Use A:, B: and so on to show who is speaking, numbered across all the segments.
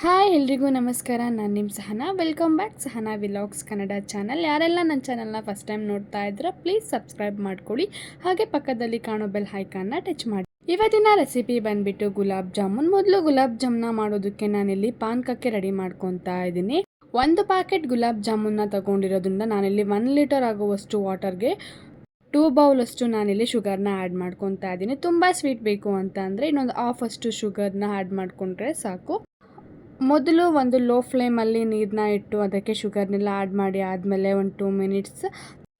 A: Hi ಎಲ್ರಿಗೂ ನಮಸ್ಕಾರ, ನಾನು ನಿಮ್ಮ Sahana. Welcome back Sahana vlogs Kannada channel ಯಾರೆಲ್ಲ ನನ್ನ ಚಾನಲ್ನ ಫಸ್ಟ್ ಟೈಮ್ ನೋಡ್ತಾ ಇದ್ರೆ ಪ್ಲೀಸ್ ಸಬ್ಸ್ಕ್ರೈಬ್ ಮಾಡ್ಕೊಳ್ಳಿ. ಹಾಗೆ ಪಕ್ಕದಲ್ಲಿ ಕಾಣೋ ಬೆಲ್ ಹೈಕಾನ್ನ ಟಚ್ ಮಾಡಿ. ಇವತ್ತಿನ ರೆಸಿಪಿ ಬಂದ್ಬಿಟ್ಟು ಗುಲಾಬ್ ಜಾಮೂನ್. ಮೊದಲು ಗುಲಾಬ್ ಜಾಮ್ನ ಮಾಡೋದಕ್ಕೆ ನಾನಿಲ್ಲಿ ಪಾನ್ಕಕ್ಕೆ ರೆಡಿ ಮಾಡ್ಕೊತಾ ಇದ್ದೀನಿ. ಒಂದು ಪ್ಯಾಕೆಟ್ ಗುಲಾಬ್ ಜಾಮೂನ್ನ ತಗೊಂಡಿರೋದ್ರಿಂದ ನಾನಿಲ್ಲಿ ಒನ್ ಲೀಟರ್ ಆಗುವಷ್ಟು ವಾಟರ್ಗೆ ಟೂ ಬೌಲಷ್ಟು ನಾನಿಲ್ಲಿ ಶುಗರ್ನ ಆ್ಯಡ್ ಮಾಡ್ಕೊತಾ ಇದ್ದೀನಿ. ತುಂಬ ಸ್ವೀಟ್ ಬೇಕು ಅಂತ ಅಂದರೆ ಇನ್ನೊಂದು ಹಾಫ್ ಅಷ್ಟು ಶುಗರ್ನ ಆ್ಯಡ್ ಮಾಡಿಕೊಂಡ್ರೆ ಸಾಕು. ಮೊದಲು ಒಂದು ಲೋ ಫ್ಲೇಮಲ್ಲಿ ನೀರನ್ನ ಇಟ್ಟು ಅದಕ್ಕೆ ಶುಗರ್ನೆಲ್ಲ ಆ್ಯಡ್ ಮಾಡಿ ಆದಮೇಲೆ ಒಂದು ಟೂ ಮಿನಿಟ್ಸ್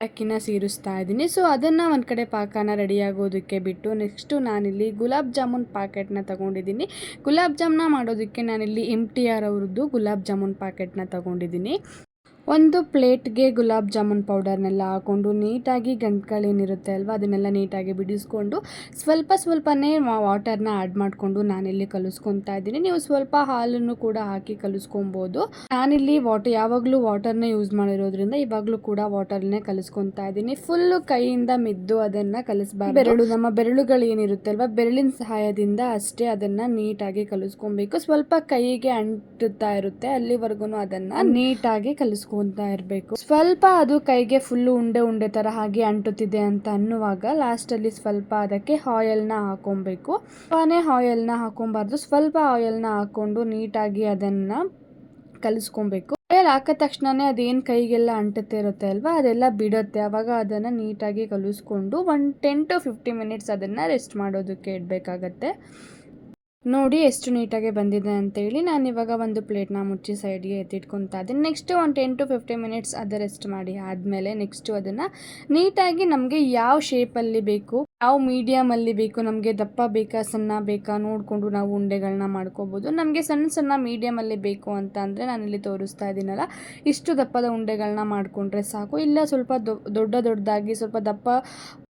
A: ಅಕ್ಕಿನ ಸೀರಿಸ್ತಾ ಇದ್ದೀನಿ. ಸೊ ಅದನ್ನು ಒಂದು ಕಡೆ ಪಾಕನ ರೆಡಿಯಾಗೋದಕ್ಕೆ ಬಿಟ್ಟು ನೆಕ್ಸ್ಟು ನಾನಿಲ್ಲಿ ಗುಲಾಬ್ ಜಾಮೂನ್ ಪ್ಯಾಕೆಟ್ನ ತೊಗೊಂಡಿದ್ದೀನಿ. ಗುಲಾಬ್ ಜಾಮೂನ ಮಾಡೋದಕ್ಕೆ ನಾನಿಲ್ಲಿ ಎಂ ಟಿ ಆರ್ ಅವ್ರದ್ದು ಗುಲಾಬ್ ಜಾಮೂನ್ ಪ್ಯಾಕೆಟ್ನ ತೊಗೊಂಡಿದ್ದೀನಿ. ಒಂದು ಪ್ಲೇಟ್ಗೆ ಗುಲಾಬ್ ಜಾಮೂನ್ ಪೌಡರ್ನೆಲ್ಲ ಹಾಕ್ಕೊಂಡು ನೀಟಾಗಿ ಗಂಟ್ಗಳೇನಿರುತ್ತೆ ಅಲ್ವಾ ಅದನ್ನೆಲ್ಲ ನೀಟಾಗಿ ಬಿಡಿಸ್ಕೊಂಡು ಸ್ವಲ್ಪ ಸ್ವಲ್ಪನೇ ವಾಟರ್ನ ಆ್ಯಡ್ ಮಾಡಿಕೊಂಡು ನಾನಿಲ್ಲಿ ಕಲಿಸ್ಕೊತಾ ಇದ್ದೀನಿ. ನೀವು ಸ್ವಲ್ಪ ಹಾಲನ್ನು ಕೂಡ ಹಾಕಿ ಕಲಿಸ್ಕೊಬೋದು. ನಾನಿಲ್ಲಿ ವಾಟರ್ ಯಾವಾಗಲೂ ವಾಟರ್ನೇ ಯೂಸ್ ಮಾಡಿರೋದ್ರಿಂದ ಇವಾಗಲೂ ಕೂಡ ವಾಟರ್ನೇ ಕಲಿಸ್ಕೊತಾ ಇದ್ದೀನಿ. ಫುಲ್ಲು ಕೈಯಿಂದ ಮಿದ್ದು ಅದನ್ನು ಕಲಿಸ್ಬಾರ್ದು. ಬೆರಳು. ನಮ್ಮ ಬೆರಳುಗಳು ಏನಿರುತ್ತೆ ಅಲ್ವಾ ಬೆರಳಿನ ಸಹಾಯದಿಂದ ಅಷ್ಟೇ ಅದನ್ನು ನೀಟಾಗಿ ಕಲಿಸ್ಕೊಬೇಕು. ಸ್ವಲ್ಪ ಕೈಗೆ ಅಂಟುತ್ತಾ ಇರುತ್ತೆ ಅಲ್ಲಿವರೆಗೂ ಅದನ್ನು ನೀಟಾಗಿ ಕಲಿಸ್ಕೊ ಅಂತ ಇರಬೇಕು. ಸ್ವಲ್ಪ ಅದು ಕೈಗೆ ಫುಲ್ಲು ಉಂಡೆ ಉಂಡೆ ತರ ಹಾಗೆ ಅಂಟುತ್ತಿದೆ ಅಂತ ಅನ್ನುವಾಗ ಲಾಸ್ಟಲ್ಲಿ ಸ್ವಲ್ಪ ಅದಕ್ಕೆ ಆಯಲ್ನ ಹಾಕೊಬೇಕು. ಆಯಿಲ್ ಆಯಲ್ನ ಹಾಕೊಬಾರ್ದು. ಸ್ವಲ್ಪ ಆಯಿಲ್ನ ಹಾಕೊಂಡು ನೀಟಾಗಿ ಅದನ್ನ ಕಲಿಸ್ಕೊಬೇಕು. ಆಯಲ್ ಹಾಕಿದ ತಕ್ಷಣನೇ ಅದೇನು ಕೈಗೆಲ್ಲ ಅಂಟುತ್ತೆ ಇರುತ್ತೆ ಅಲ್ವಾ? ಅದೆಲ್ಲ ಬಿಡುತ್ತೆ. ಅವಾಗ ಅದನ್ನು ನೀಟಾಗಿ ಕಲಿಸ್ಕೊಂಡು one ten to fifty minutes ಅದನ್ನು ರೆಸ್ಟ್ ಮಾಡೋದಕ್ಕೆ ಇಡಬೇಕಾಗತ್ತೆ. ನೋಡಿ ಎಷ್ಟು ನೀಟಾಗಿ ಬಂದಿದೆ ಅಂತೇಳಿ ನಾನು ಇವಾಗ ಒಂದು ಪ್ಲೇಟ್ನ ಮುಚ್ಚಿ ಸೈಡ್ಗೆ ಎತ್ತಿಟ್ಕೊತಾ ಇದ್ದೀನಿ. ನೆಕ್ಸ್ಟ್ ಒಂದು ಟೆನ್ ಟು ಫಿಫ್ಟಿ ಮಿನಿಟ್ಸ್ ಅದು ರೆಸ್ಟ್ ಮಾಡಿ ಆದಮೇಲೆ ನೆಕ್ಸ್ಟು ಅದನ್ನು ನೀಟಾಗಿ ನಮಗೆ ಯಾವ ಶೇಪಲ್ಲಿ ಬೇಕು, ಯಾವ ಮೀಡಿಯಮಲ್ಲಿ ಬೇಕು, ನಮಗೆ ದಪ್ಪ ಬೇಕಾ, ಸಣ್ಣ ಬೇಕಾ ನೋಡಿಕೊಂಡು ನಾವು ಉಂಡೆಗಳನ್ನ ಮಾಡ್ಕೋಬೋದು. ನಮಗೆ ಸಣ್ಣ ಸಣ್ಣ ಮೀಡಿಯಮಲ್ಲಿ ಬೇಕು ಅಂತ ಅಂದರೆ ನಾನಿಲ್ಲಿ ತೋರಿಸ್ತಾ ಇದ್ದೀನಲ್ಲ, ಇಷ್ಟು ದಪ್ಪದ ಉಂಡೆಗಳನ್ನ ಮಾಡಿಕೊಂಡ್ರೆ ಸಾಕು. ಇಲ್ಲ ಸ್ವಲ್ಪ ದೊಡ್ಡ ದೊಡ್ಡದಾಗಿ ಸ್ವಲ್ಪ ದಪ್ಪ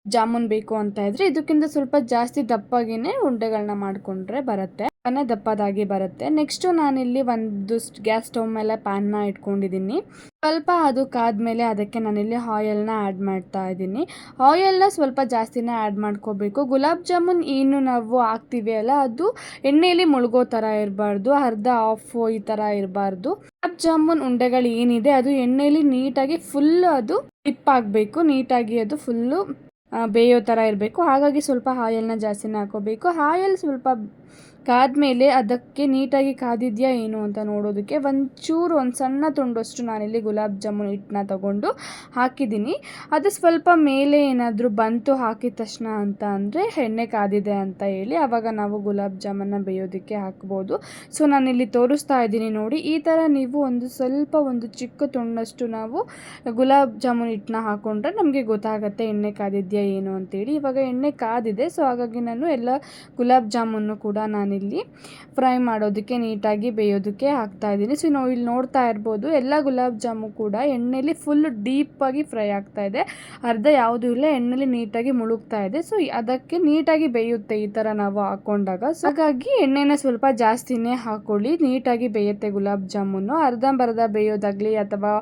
A: ಜಾಮೂನ್ ಬೇಕು ಅಂತ ಇದ್ರೆ ಇದಕ್ಕಿಂತ ಸ್ವಲ್ಪ ಜಾಸ್ತಿ ದಪ್ಪಾಗಿನೇ ಉಂಡೆಗಳನ್ನ ಮಾಡಿಕೊಂಡ್ರೆ ಬರುತ್ತೆ. ಮನೆ ದಪ್ಪದಾಗಿ ಬರುತ್ತೆ. ನೆಕ್ಸ್ಟು ನಾನಿಲ್ಲಿ ಒಂದು ಗ್ಯಾಸ್ ಸ್ಟವ್ ಮೇಲೆ ಪ್ಯಾನ್ನ ಇಟ್ಕೊಂಡಿದ್ದೀನಿ. ಸ್ವಲ್ಪ ಅದು ಕಾದ್ಮೇಲೆ ಅದಕ್ಕೆ ನಾನಿಲ್ಲಿ ಆಯಲ್ನ ಆ್ಯಡ್ ಮಾಡ್ತಾ ಇದ್ದೀನಿ. ಆಯಲ್ನ ಸ್ವಲ್ಪ ಜಾಸ್ತಿನೇ ಆ್ಯಡ್ ಮಾಡ್ಕೋಬೇಕು. ಗುಲಾಬ್ ಜಾಮೂನ್ ಏನು ನಾವು ಹಾಕ್ತೀವಿ ಅಲ್ಲ, ಅದು ಎಣ್ಣೆಯಲ್ಲಿ ಮುಳುಗೋ ಥರ ಇರಬಾರ್ದು, ಅರ್ಧ ಆಫ್ ಈ ಥರ ಇರಬಾರ್ದು. ಗುಲಾಬ್ ಜಾಮೂನ್ ಉಂಡೆಗಳು ಏನಿದೆ, ಅದು ಎಣ್ಣೆಯಲ್ಲಿ ನೀಟಾಗಿ ಫುಲ್ ಅದು ಟಿಪ್ ಆಗಬೇಕು. ನೀಟಾಗಿ ಅದು ಫುಲ್ಲು ಬೇಯೋ ಥರ ಇರಬೇಕು. ಹಾಗಾಗಿ ಸ್ವಲ್ಪ ಹಾಯಲ್ನ ಜಾಸ್ತಿನೇ ಹಾಕೋಬೇಕು. ಆಯಲ್ ಸ್ವಲ್ಪ ಕಾದ್ಮೇಲೆ ಅದಕ್ಕೆ ನೀಟಾಗಿ ಕಾದಿದೆಯಾ ಏನು ಅಂತ ನೋಡೋದಕ್ಕೆ ಒಂಚೂರು, ಒಂದು ಸಣ್ಣ ತುಂಡಷ್ಟು ನಾನಿಲ್ಲಿ ಗುಲಾಬ್ ಜಾಮೂನ್ ಹಿಟ್ಟನ್ನ ತಗೊಂಡು ಹಾಕಿದ್ದೀನಿ. ಅದು ಸ್ವಲ್ಪ ಮೇಲೆ ಏನಾದರೂ ಬಂತು ಹಾಕಿದ ತಕ್ಷಣ ಅಂತ ಅಂದರೆ ಎಣ್ಣೆ ಕಾದಿದೆ ಅಂತ ಹೇಳಿ ಆವಾಗ ನಾವು ಗುಲಾಬ್ ಜಾಮೂನ್ನ ಬೇಯೋದಕ್ಕೆ ಹಾಕ್ಬೋದು. ಸೊ ನಾನಿಲ್ಲಿ ತೋರಿಸ್ತಾ ಇದ್ದೀನಿ ನೋಡಿ. ಈ ಥರ ನೀವು ಒಂದು ಸ್ವಲ್ಪ ಒಂದು ಚಿಕ್ಕ ತುಂಡಷ್ಟು ನಾವು ಗುಲಾಬ್ ಜಾಮೂನ್ ಹಿಟ್ಟನ್ನ ಹಾಕ್ಕೊಂಡ್ರೆ ನಮಗೆ ಗೊತ್ತಾಗುತ್ತೆ ಎಣ್ಣೆ ಕಾದಿದೆಯಾ ಏನು ಅಂತೇಳಿ ಇವಾಗ ಎಣ್ಣೆ ಕಾದಿದೆ. ಸೊ ಹಾಗಾಗಿ ನಾನು ಎಲ್ಲ ಗುಲಾಬ್ ಜಾಮೂನು ಕೂಡ ನಾನಿಲ್ಲಿ ಫ್ರೈ ಮಾಡೋದಕ್ಕೆ ನೀಟಾಗಿ ಬೇಯೋದಕ್ಕೆ ಹಾಕ್ತಾ ಇದ್ದೀನಿ. ಸೊ ನಾವು ಇಲ್ಲಿ ನೋಡ್ತಾ ಇರ್ಬೋದು, ಎಲ್ಲ ಗುಲಾಬ್ ಜಾಮು ಕೂಡ ಎಣ್ಣೆಲಿ ಫುಲ್ ಡೀಪಾಗಿ ಫ್ರೈ ಆಗ್ತಾ ಇದೆ. ಅರ್ಧ ಯಾವುದೂ ಇಲ್ಲ, ಎಣ್ಣೆಲಿ ನೀಟಾಗಿ ಮುಳುಗ್ತಾ ಇದೆ. ಸೊ ಅದಕ್ಕೆ ನೀಟಾಗಿ ಬೇಯುತ್ತೆ ಈ ಥರ ನಾವು ಹಾಕೊಂಡಾಗ. ಸೊ ಹಾಗಾಗಿ ಎಣ್ಣೆನ ಸ್ವಲ್ಪ ಜಾಸ್ತಿನೇ ಹಾಕೊಳ್ಳಿ, ನೀಟಾಗಿ ಬೇಯುತ್ತೆ ಗುಲಾಬ್ ಜಾಮೂನು. ಅರ್ಧಂಬರ್ಧ ಬೇಯೋದಾಗಲಿ ಅಥವಾ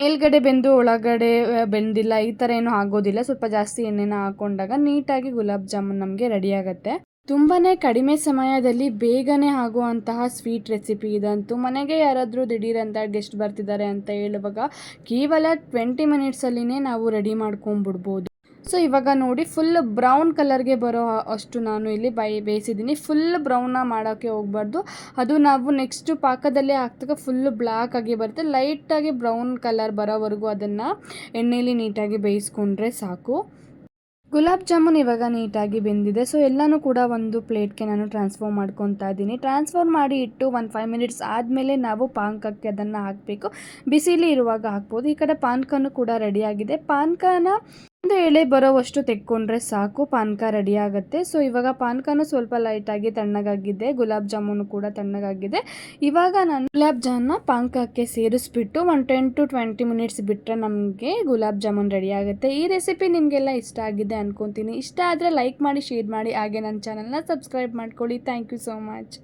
A: ಮೇಲ್ಗಡೆ ಬೆಂದು ಒಳಗಡೆ ಬೆಂದಿಲ್ಲ, ಈ ಥರ ಏನು ಆಗೋದಿಲ್ಲ. ಸ್ವಲ್ಪ ಜಾಸ್ತಿ ಎಣ್ಣೆನ ಹಾಕೊಂಡಾಗ ನೀಟಾಗಿ ಗುಲಾಬ್ ಜಾಮೂನ್ ನಮಗೆ ರೆಡಿ ಆಗುತ್ತೆ. ತುಂಬಾ ಕಡಿಮೆ ಸಮಯದಲ್ಲಿ ಬೇಗನೆ ಆಗುವಂತಹ ಸ್ವೀಟ್ ರೆಸಿಪಿ ಇದಂತೂ ಮನೆಗೆ ಯಾರಾದರೂ ದಿಢೀರಂತ ಗೆಸ್ಟ್ ಬರ್ತಿದ್ದಾರೆ ಅಂತ ಹೇಳುವಾಗ ಕೇವಲ ಟ್ವೆಂಟಿ ಮಿನಿಟ್ಸಲ್ಲಿನೇ ನಾವು ರೆಡಿ ಮಾಡ್ಕೊಂಬಿಡ್ಬೋದು ಸೊ ಇವಾಗ ನೋಡಿ ಫುಲ್ ಬ್ರೌನ್ ಕಲರ್ಗೆ ಬರೋ ಅಷ್ಟು ನಾನು ಇಲ್ಲಿ ಬೈ, ಬೇಯಿಸಿದ್ದೀನಿ. ಫುಲ್ ಬ್ರೌನ್ನ ಮಾಡೋಕ್ಕೆ ಹೋಗ್ಬಾರ್ದು. ಅದು ನಾವು ನೆಕ್ಸ್ಟ್ ಪಾಕದಲ್ಲೇ ಹಾಕ್ದಾಗ ಫುಲ್ ಬ್ಲ್ಯಾಕ್ ಆಗಿ ಬರುತ್ತೆ. ಲೈಟಾಗಿ ಬ್ರೌನ್ ಕಲರ್ ಬರೋವರೆಗೂ ಅದನ್ನು ಎಣ್ಣೆಯಲ್ಲಿ ನೀಟಾಗಿ ಬೇಯಿಸ್ಕೊಂಡ್ರೆ ಸಾಕು. ಗುಲಾಬ್ ಜಾಮೂನ್ ಇವಾಗ ನೀಟಾಗಿ ಬೆಂದಿದೆ. ಸೊ ಎಲ್ಲನೂ ಕೂಡ ಒಂದು ಪ್ಲೇಟ್ಗೆ ನಾನು ಟ್ರಾನ್ಸ್ಫರ್ ಮಾಡ್ಕೊತಾ ಇದ್ದೀನಿ. ಟ್ರಾನ್ಸ್ಫರ್ ಮಾಡಿ ಇಟ್ಟು ಒಂದು ಫೈವ್ ಮಿನಿಟ್ಸ್ ಆದಮೇಲೆ ನಾವು ಪಾನಕಕ್ಕೆ ಅದನ್ನು ಹಾಕಬೇಕು. ಬಿಸಿಲಿ ಇರುವಾಗ ಹಾಕ್ಬೋದು. ಈ ಕಡೆ ಪಾನಕನೂ ಕೂಡ ರೆಡಿಯಾಗಿದೆ ಪಾನಕನ ಒಂದು ಎಳೆ ಬರೋವಷ್ಟು ತೆಕ್ಕೊಂಡ್ರೆ ಸಾಕು ಪಾನಕ ರೆಡಿ ಆಗುತ್ತೆ. ಸೊ ಇವಾಗ ಪಾನಕನೂ ಸ್ವಲ್ಪ ಲೈಟಾಗಿ ತಣ್ಣಗಾಗಿದೆ. ಗುಲಾಬ್ ಜಾಮೂನು ಕೂಡ ತಣ್ಣಗಾಗಿದೆ. ಇವಾಗ ನಾನು ಗುಲಾಬ್ ಜಾಮೂನ ಪಾನಕಕ್ಕೆ ಸೇರಿಸ್ಬಿಟ್ಟು ಒಂದು ಟೆನ್ ಟು ಟ್ವೆಂಟಿ ಮಿನಿಟ್ಸ್ ಬಿಟ್ಟರೆ ನಮಗೆ ಗುಲಾಬ್ ಜಾಮೂನ್ ರೆಡಿ ಆಗುತ್ತೆ. ಈ ರೆಸಿಪಿ ನಿಮಗೆಲ್ಲ ಇಷ್ಟ ಆಗಿದೆ ಅನ್ಕೊತೀನಿ. ಇಷ್ಟ ಆದರೆ ಲೈಕ್ ಮಾಡಿ ಶೇರ್ ಮಾಡಿ. ಹಾಗೆ ನನ್ನ ಚಾನಲ್ನ ಸಬ್ಸ್ಕ್ರೈಬ್ ಮಾಡ್ಕೊಳ್ಳಿ. Thank you so much